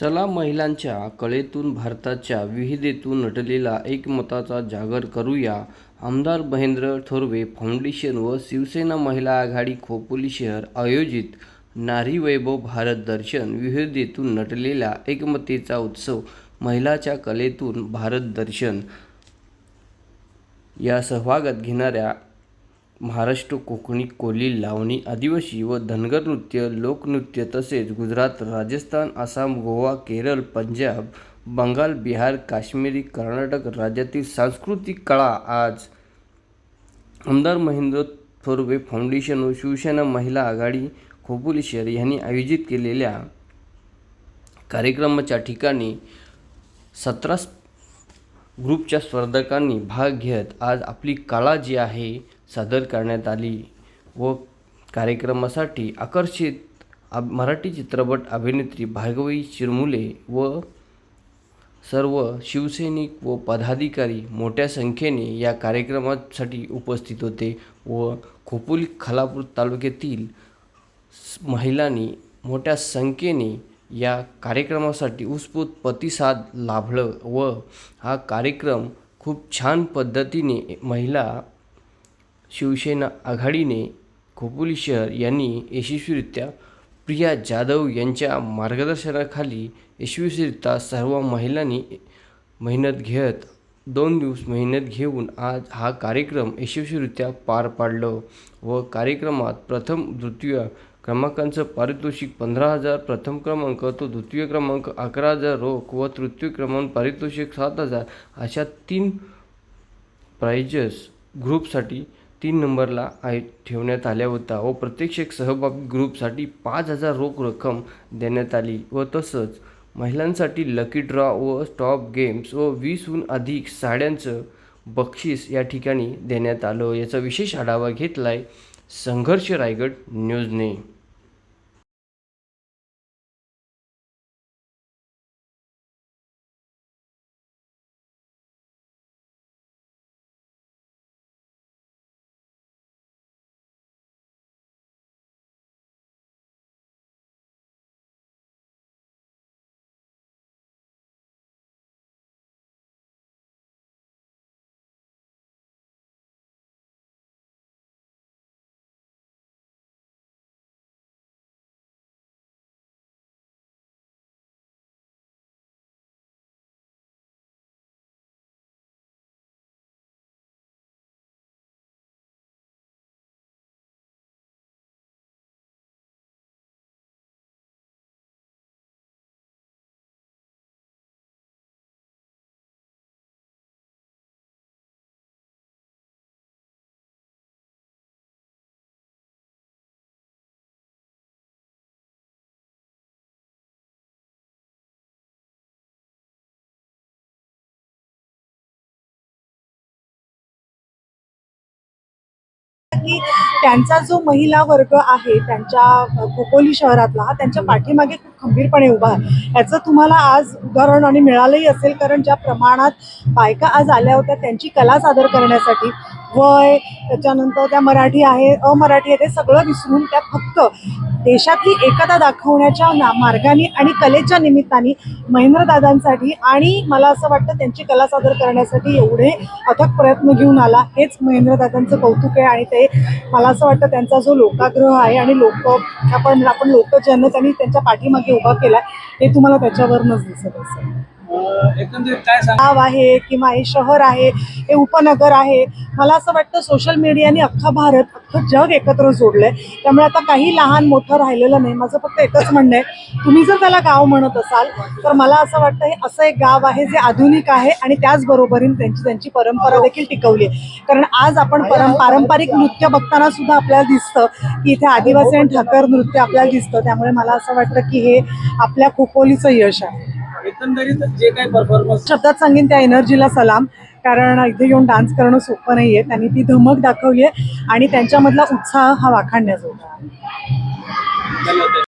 चला महिलांच्या कलेतून भारताच्या विविधेतून नटलेला एकमताचा जागर करूया. आमदार महेंद्र थोरवे फाउंडेशन व शिवसेना महिला आघाडी खोपोली शहर आयोजित नारी वैभव भारत दर्शन विविधतेतून नटलेला एकमतेचा उत्सव महिलाच्या कलेतून भारत दर्शन. या सहभागात घेणाऱ्या महाराष्ट्र कोकणी कोली लावणी आदिवासी व धनगर नृत्य लोकनृत्य तसेच गुजरात राजस्थान आसाम गोवा केरळ पंजाब बंगाल बिहार काश्मीरी कर्नाटक राज्यातील सांस्कृतिक कळा आज आमदार महेंद्र थोरवे फाउंडेशन व शिवसेना महिला आघाडी खोपोली शहर यांनी आयोजित केलेल्या कार्यक्रमाच्या ठिकाणी सतरा ग्रुपच्या स्पर्धकांनी भाग घेत आज आपली कला जी आहे सादर करण्यात आली व कार्यक्रमासाठी आकर्षित अब मराठी चित्रपट अभिनेत्री भार्गवी चिरमुले व सर्व शिवसैनिक व पदाधिकारी मोठ्या संख्येने या कार्यक्रमासाठी उपस्थित होते व खोपोली खालापूर तालुक्यातील महिलांनी मोठ्या संख्येने या कार्यक्रमासाठी उत्स्फूर्त प्रतिसाद लाभलं व हा कार्यक्रम खूप छान पद्धतीने महिला शिवसेना आघाडीने खोपोली शहर यांनी यशस्वीरित्या प्रिया जाधव यांच्या मार्गदर्शनाखाली यशस्वीरित्या सर्व महिलांनी मेहनत घेत दोन दिवस मेहनत घेऊन आज हा कार्यक्रम यशस्वीरित्या पार पाडलं व कार्यक्रमात प्रथम द्वितीय क्रमांकांचं पारितोषिक पंधरा हजार प्रथम क्रमांक तो द्वितीय क्रमांक अकरा हजार रोख व तृतीय क्रमांक पारितोषिक सात हजार अशा तीन प्राइजेस ग्रुपसाठी तीन नंबरला आहे ठेवण्यात आल्या होता व प्रत्यक्षक सहभागी ग्रुपसाठी पाच हजार रोख रक्कम देण्यात आली व तसंच महिलांसाठी लकी ड्रॉ व स्टॉप गेम्स व वीसहून अधिक साड्यांचं बक्षीस या ठिकाणी देण्यात आलं. याचा विशेष आढावा घेतला आहे संघर्ष रायगड न्यूजने. की त्यांचा जो महिला वर्ग आहे त्यांच्या खोपोली शहरातला हा त्यांच्या पाठीमागे खूप खंबीरपणे उभा आहे. याचं तुम्हाला आज उदाहरण आणि मिळालंही असेल कारण ज्या प्रमाणात बायका आज आल्या होत्या त्यांची कला सादर करण्यासाठी वय त्याच्यानंतर त्या मराठी आहे अमराठी आहे ते सगळं विसरून त्या फक्त देशातली एकता दाखवण्याच्या ना मार्गाने आणि कलेच्या निमित्ताने महेंद्रदादांसाठी आणि मला असं वाटतं त्यांची कला सादर करण्यासाठी एवढे अथक प्रयत्न घेऊन आला. हेच महेंद्रदादांचं कौतुक आहे आणि ते मला असं वाटतं त्यांचा जो लोकाग्रह आहे आणि लोक आपण आपण लोकजन त्यांनी त्यांच्या पाठीमागे उभा केला हे तुम्हाला त्याच्यावरनच दिसत असेल. एकंदरीत काय गाव आहे किंवा हे शहर आहे हे उपनगर आहे मला असं वाटतं सोशल मीडियाने अख्खा भारत अख्खं जग एकत्र जोडलंय. त्यामुळे आता काही लहान मोठं राहिलेलं नाही. माझं फक्त एकच म्हणणं आहे तुम्ही जर त्याला गाव म्हणत असाल तर मला असं वाटतं हे असं एक गाव आहे जे आधुनिक आहे आणि त्याचबरोबरीने त्यांची त्यांची परंपरा देखील टिकवली आहे. कारण आज आपण पारंपरिक नृत्य बघताना सुद्धा आपल्याला दिसतं की इथे आदिवासी आणि ठाकर नृत्य आपल्याला दिसतं. त्यामुळे मला असं वाटतं की हे आपल्या खोपोलीचं यश आहे. एकंदरीत जे काही परफॉर्मन्स शब्दात सांगेन त्या एनर्जीला सलाम. कारण इथे येऊन डान्स करणं सोपं नाहीये. त्यांनी ती धमक दाखवली आहे आणि त्यांच्यामधला उत्साह हा वाखाणण्याजोगा होतं